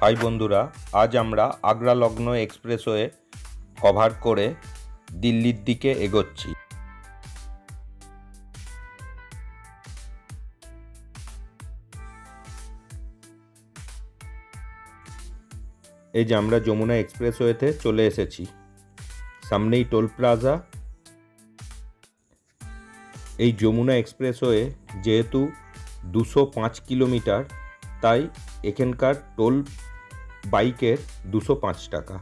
High বন্ধুরা, আজ আমরা আগ্রা লগ্ন এক্সপ্রেসওয়ে কভার করে দিল্লির দিকে এগোচ্ছি। এই যে আমরা যমুনা এক্সপ্রেসওয়েতে চলে এসেছি। সামনেই টোল প্লাজা। এই যমুনা এক্সপ্রেসওয়ে যেহেতু দুশো পাঁচ কিলোমিটার, তাই এখানকার টোল বাইকের দুশো পাঁচ টাকা।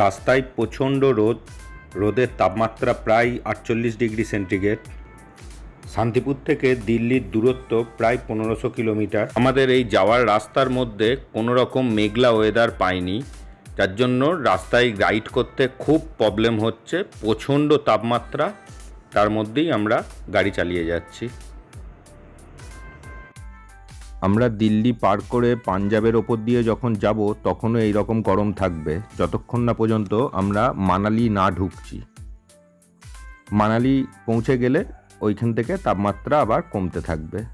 রাস্তায় প্রচণ্ড রোদ, রোদের তাপমাত্রা প্রায় আটচল্লিশ ডিগ্রি সেন্টিগ্রেড। শান্তিপুর থেকে দিল্লির দূরত্ব প্রায় পনেরোশো কিলোমিটার। আমাদের এই যাওয়ার রাস্তার মধ্যে কোনো রকম মেঘলা ওয়েদার পাইনি। যার জন্য রাস্তায় রাইড করতে খুব প্রবলেম হচ্ছে, প্রচণ্ড তাপমাত্রা, তার মধ্যেই আমরা গাড়ি চালিয়ে যাচ্ছি। আমরা দিল্লি পার করে পাঞ্জাবের ওপর দিয়ে যখন যাব, তখনও এই রকম গরম থাকবে। যতক্ষণ না পর্যন্ত আমরা মানালি না ঢুকছি। মানালি পৌঁছে গেলে ওইখান থেকে তাপমাত্রা আবার কমতে থাকবে।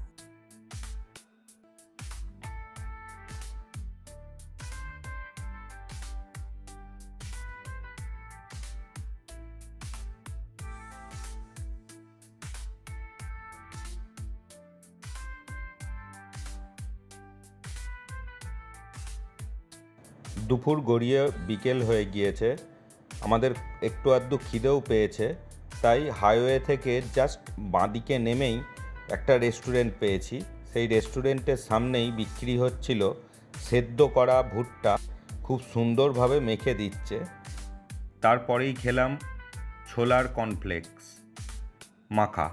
দুপুর গড়িয়ে বিকেল হয়ে গিয়েছে। আমাদের একটু আধটু খিদেও পেয়েছে, তাই হাইওয়ে থেকে জাস্ট বাঁদিকে নেমেই একটা রেস্টুরেন্ট পেয়েছি। সেই রেস্টুরেন্টের সামনেই বিক্রি হচ্ছিল সেদ্ধ করা ভুট্টা, খুব সুন্দরভাবে মেখে দিচ্ছে। তারপরেই খেলাম ছোলার কর্নফ্লেক্স, মাখা।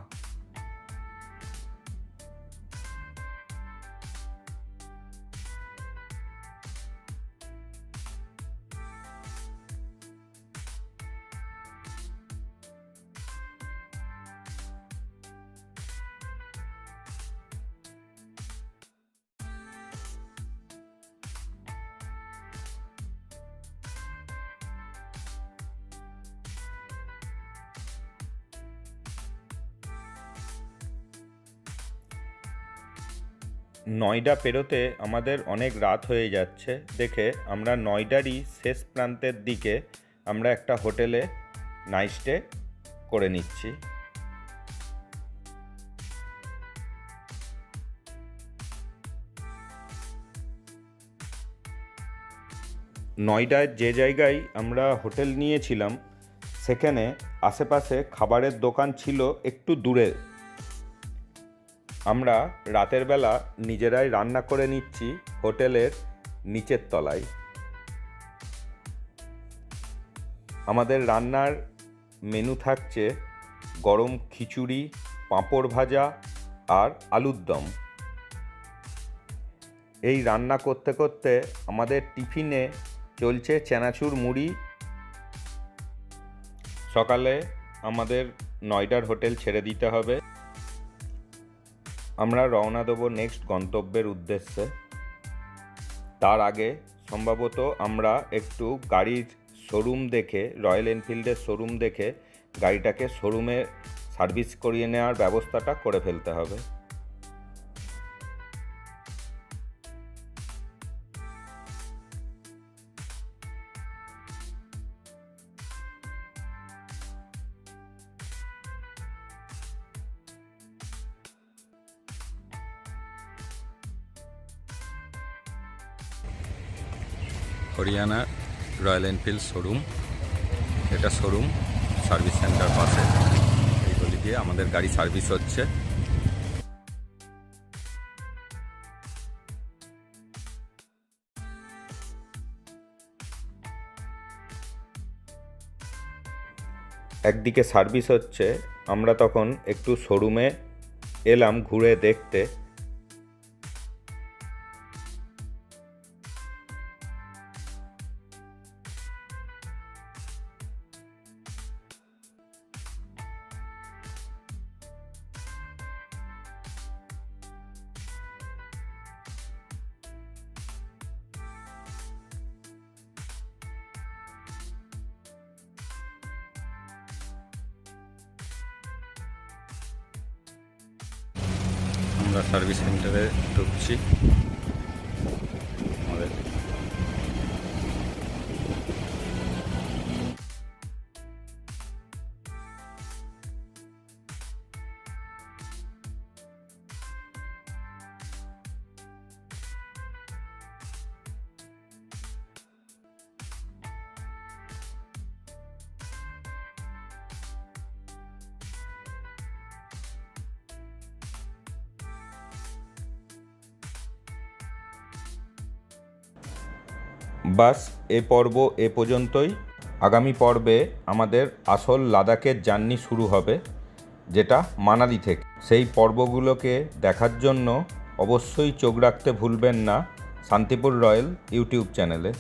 নয়ডা পেরোতে আমাদের অনেক রাত হয়ে যাচ্ছে। দেখে আমরা নয়ডারই শেষ প্রান্তের দিকে আমরা একটা হোটেলে নাইট স্টে করে নিচ্ছি। নয়ডায় যে জায়গায় আমরা হোটেল নিয়েছিলাম, সেখানে আশেপাশে খাবারের দোকান ছিল একটু দূরে। আমরা রাতের বেলা নিজেরাই রান্না করে নিচ্ছি হোটেলের নিচের তলায়। আমাদের রান্নার মেনু থাকছে গরম খিচুড়ি, পাঁপড় ভাজা আর আলুর দম। এই রান্না করতে করতে আমাদের টিফিনে চলছে চেনাচুর মুড়ি। সকালে আমাদের নয়ডার হোটেল ছেড়ে দিতে হবে। আমরা রওনা দেবো নেক্সট গন্তব্যের উদ্দেশ্যে। তার আগে সম্ভবত আমরা একটু গাড়ির শোরুম দেখে রয়্যাল এনফিল্ডের শোরুম দেখে গাড়িটাকে শোরুমে সার্ভিস করিয়ে নেওয়ার ব্যবস্থাটা করে ফেলতে হবে। Haryana Royal Enfield showroom. এটা শোরুম, সার্ভিস সেন্টার পাশে। এই গলি দিয়ে আমাদের গাড়ি সার্ভিস হচ্ছে। একদিকে সার্ভিস হচ্ছে, আমরা তখন একটু শোরুমে এলাম ঘুরে দেখতে। আমরা সার্ভিস সেন্টারে ঢুকছি। বাস এ পর্ব এ পর্যন্তই। আগামী পর্বে আমাদের আসল লাদাখের জার্নি শুরু হবে, যেটা মানালি থেকে। সেই পর্বগুলোকে দেখার জন্য অবশ্যই চোখ রাখতে ভুলবেন না শান্তিপুর রয়্যাল ইউটিউব চ্যানেলে।